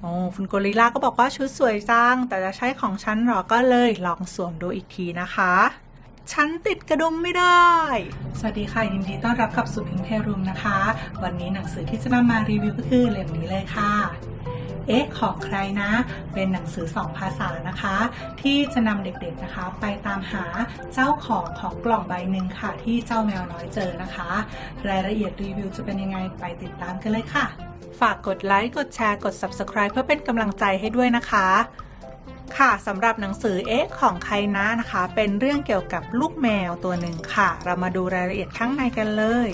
โอ้คุณโกริลาก็บอกว่าชุดสวยจัง แต่จะใช้ของฉันหรอก็เลยลองสวมดูอีกทีนะคะ ฉันติดกระดุมไม่ได้ สวัสดีค่ะ ยินดีต้อนรับกับสุพิงเทรูมนะคะ วันนี้หนังสือที่จะนำมารีวิวก็คือเล่มนี้เลยค่ะ เอ๊ะของใครนะ เป็นหนังสือสองภาษานะคะ ที่จะนำเด็กๆนะคะ ไปตามหาเจ้าของของกล่องใบหนึ่งค่ะ ที่เจ้าแมวน้อยเจอนะคะ รายละเอียดรีวิวจะเป็นยังไงไปติดตามกันเลยค่ะ ฝากกดไลค์กดแชร์กด Subscribe เพื่อเป็นกำลังใจให้ด้วยนะคะค่ะสำหรับหนังสือเอ๊ะของใครนะนะคะ เป็นเรื่องเกี่ยวกับลูกแมวตัวหนึ่งค่ะ เรามาดูรายละเอียดข้างในกันเลย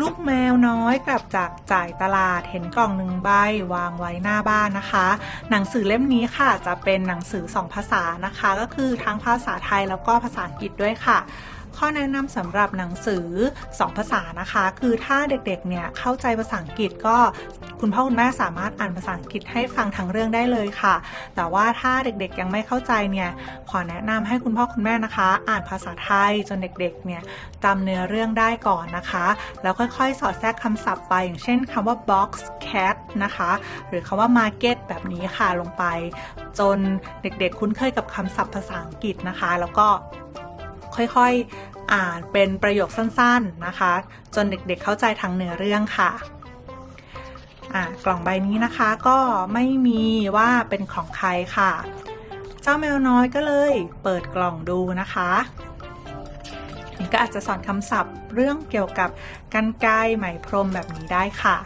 ลูกแมวน้อยกลับจากจ่ายตลาดเห็นกล่องหนึ่งใบวางไว้หน้าบ้านนะคะ หนังสือเล่มนี้ค่ะจะเป็นหนังสือสองภาษานะคะ ก็คือทั้งภาษาไทยแล้วก็ภาษาอังกฤษด้วยค่ะ ข้อแนะนำสำหรับหนังสือ 2 ภาษานะคะ คือถ้าเด็กๆเนี่ยเข้าใจภาษาอังกฤษก็คุณพ่อคุณแม่สามารถอ่านภาษาอังกฤษให้ฟังทั้งเรื่องได้เลยค่ะ แต่ว่าถ้าเด็กๆยังไม่เข้าใจเนี่ยขอแนะนำให้คุณพ่อคุณแม่นะคะ อ่านภาษาไทยจนเด็กๆเนี่ยจำเนื้อเรื่องได้ก่อนนะคะ แล้วค่อยๆ สอดแทรกคำศัพท์ไป อย่างเช่นคำว่า box cat นะคะ หรือคำว่า market แบบนี้ค่ะลงไป จนเด็กๆ คุ้นเคยกับคำศัพท์ภาษาอังกฤษนะคะ แล้วก็ ค่อยๆ อ่านเป็นประโยคสั้นๆนะคะ จนเด็กๆเข้าใจทั้งเนื้อเรื่องค่ะกล่องใบนี้นะคะก็ไม่มีว่าเป็นของใครค่ะ เจ้าแมวน้อยก็เลยเปิดกล่องดูนะคะนี่ก็อาจจะสอนคำศัพท์เรื่องเกี่ยวกับกันไกรไหมพรมแบบนี้ได้ค่ะ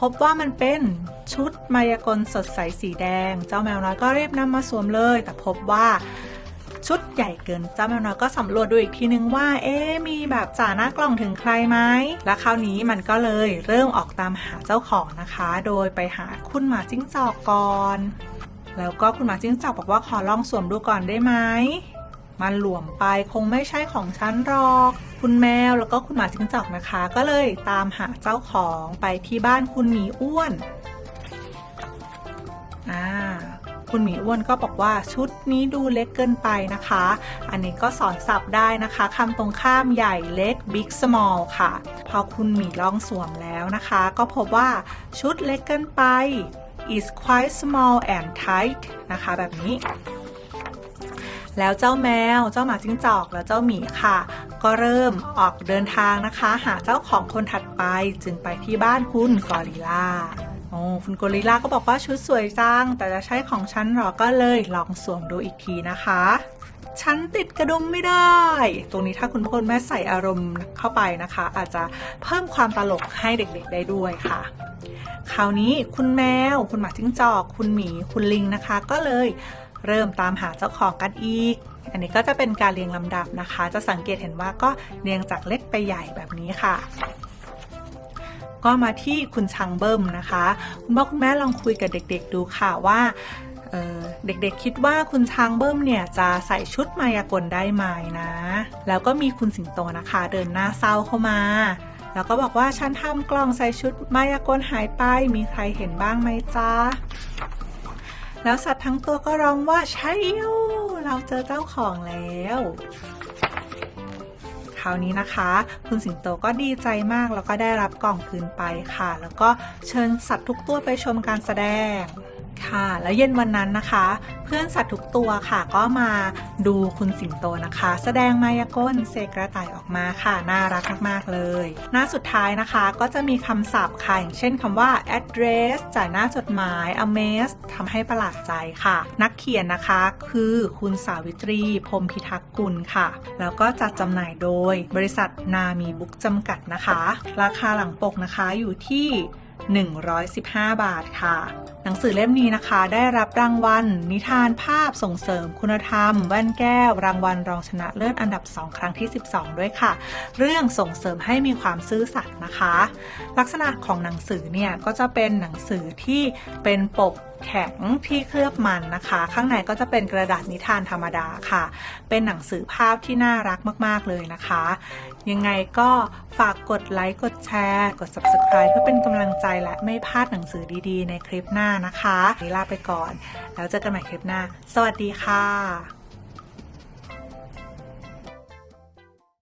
พบว่ามันเป็นชุดมายากลสดใสสีแดง เจ้าแมวน้อยก็รีบนำมาสวมเลย แต่พบว่า ชุดใหญ่เกินเจ้าแมวน้อยก็สำรวจดูอีกทีนึงว่า เอ๊มีแบบจ่าหน้ากล่องถึงใครไหมและคราวนี้มันก็เลยเริ่มออกตามหาเจ้าของนะคะ โดยไปหาคุณหมาจิ้งจอกก่อน แล้วก็คุณหมาจิ้งจอกบอกว่าขอลองสวมดูก่อนได้ไหมมันหลวมไปคงไม่ใช่ของฉันหรอก คุณแมวแล้วก็คุณหมาจิ้งจอกนะคะ ก็เลยตามหาเจ้าของไปที่บ้านคุณหมีอ้วน คุณหมีอ้วนก็บอกว่าชุดนี้ดูเล็กเกินไปนะคะ อันนี้ก็สอนสับได้นะคะคำตรงข้ามใหญ่เล็ก big small ค่ะ พอคุณหมีลองสวมแล้วนะคะ ก็พบว่าชุดเล็กเกินไป is quite small and tight นะคะแบบนี้ แล้วเจ้าแมว เจ้าหมาจิ้งจอก และเจ้าหมีค่ะ ก็เริ่มออกเดินทางนะคะ หาเจ้าของคนถัดไปจึงไปที่บ้านคุณกอริลลา โอ้คุณกริลาก็บอกว่าชุดสวยจัง แต่จะใช้ของฉันหรอก็เลยลองสวมดูอีกทีนะคะ ฉันติดกระดุมไม่ได้ ตรงนี้ถ้าคุณพ่อแม่ใส่อารมณ์เข้าไปนะคะ อาจจะเพิ่มความตลกให้เด็กๆได้ด้วยค่ะคราวนี้คุณแมว คุณหมาจิ้งจอก คุณหมี คุณลิงนะคะ ก็เลยเริ่มตามหาเจ้าของกันอีก อันนี้ก็จะเป็นการเรียงลำดับนะคะ จะสังเกตเห็นว่าก็เรียงจากเล็กไปใหญ่แบบนี้ค่ะ ก็มาที่คุณชังเบิ้มนะคะ คุณพ่อคุณแม่ลองคุยกับเด็กๆดูค่ะว่าเด็กๆคิดว่าคุณช้างเบิ้มเนี่ยจะใส่ชุดมายากลได้ไหมนะ แล้วก็มีคุณสิงโตนะคะ เดินหน้าเศร้าเข้ามา แล้วก็บอกว่าฉันทำกล่องใส่ชุดมายากลหายไป มีใครเห็นบ้างไหมจ๊ะ แล้วสัตว์ทั้งตัวก็ร้องว่าใช่ยูเราเจอเจ้าของแล้ว ราวนี้นะคะ คุณสิงโตก็ดีใจมากแล้วก็ได้รับกล่องคืนไปค่ะ แล้วก็เชิญสัตว์ทุกตัวไปชมการแสดง ค่ะ แล้วเย็นวันนั้นนะคะ เพื่อนสัตว์ทุกตัวค่ะ ก็มาดูคุณสิงโตนะคะ แสดงมายากลเสกกระต่ายออกมาค่ะ น่ารักมากๆเลย หน้าสุดท้ายนะคะก็จะมีคำศัพท์ค่ะ อย่างเช่นคำว่า address จ่ายหน้าจดหมาย amaze ทำให้ประหลาดใจค่ะ นักเขียนนะคะคือคุณสาวิตรีพรมพิทักษ์กุลค่ะ แล้วก็จัดจำหน่ายโดยบริษัทนามีบุ๊กจำกัดนะคะ ราคาหลังปกนะคะอยู่ที่ 115 บาทค่ะ หนังสือเล่มนี้นะคะ ได้รับรางวัล นิทานภาพส่งเสริมคุณธรรมแว่นแก้ว รางวัลรองชนะเลิศอันดับ 2 ครั้งที่ 12 ด้วยค่ะ เรื่องส่งเสริมให้มีความซื่อสัตย์นะคะ ลักษณะของหนังสือเนี่ยก็จะเป็นหนังสือที่เป็นปกแข็งที่เคลือบมันนะคะ ข้างในก็จะเป็นกระดาษนิทานธรรมดาค่ะ เป็นหนังสือภาพที่น่ารักมาก ๆ เลยนะคะ ยังไงก็ฝากกดไลค์กดแชร์ กด subscribe เพื่อเป็นกำลังใจและไม่พลาดหนังสือดีๆ ในคลิปหน้านะคะนี่ลาไปก่อน แล้วเจอกันใหม่คลิปหน้า สวัสดีค่ะ